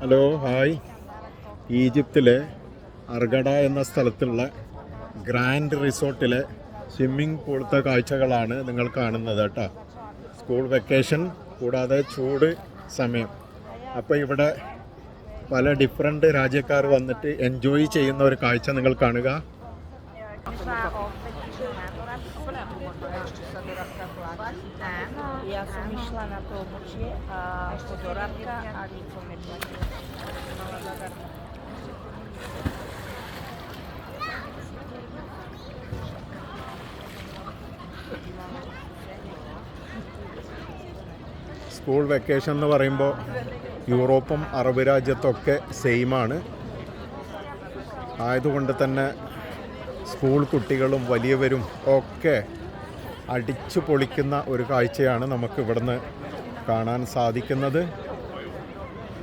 Hello hi. ഈജിപ്തിലെ അർഗഡ എന്ന സ്ഥലത്തുള്ള ഗ്രാൻഡ് റിസോർട്ടിലെ സ്വിമ്മിംഗ് പൂളത്തെ കാഴ്ചകളാണ് നിങ്ങൾ കാണുന്നത് കേട്ടോ. സ്കൂൾ വെക്കേഷൻ കൂടാതെ ചൂട് സമയം. അപ്പോൾ ഇവിടെ പല ഡിഫറെന്റ് രാജ്യക്കാർ വന്നിട്ട് എൻജോയ് ചെയ്യുന്ന ഒരു കാഴ്ച നിങ്ങൾ കാണുക. Ja som išla na to obočie a ako do Rabka a nič som neplatila. Mala zadarmo. School vacation എന്ന് പറയുമ്പോൾ യൂറോപ്പും അറബ് രാജ്യത്തൊക്കെ സെയിമാണ് ആയതുകൊണ്ട് തന്നെ സ്കൂൾ കുട്ടികളും വലിയവരും ഒക്കെ അടിച്ചു പൊളിക്കുന്ന ഒരു കാഴ്ചയാണ് നമുക്ക് ഇവിടുന്ന് കാണാൻ സാധിക്കുന്നത്.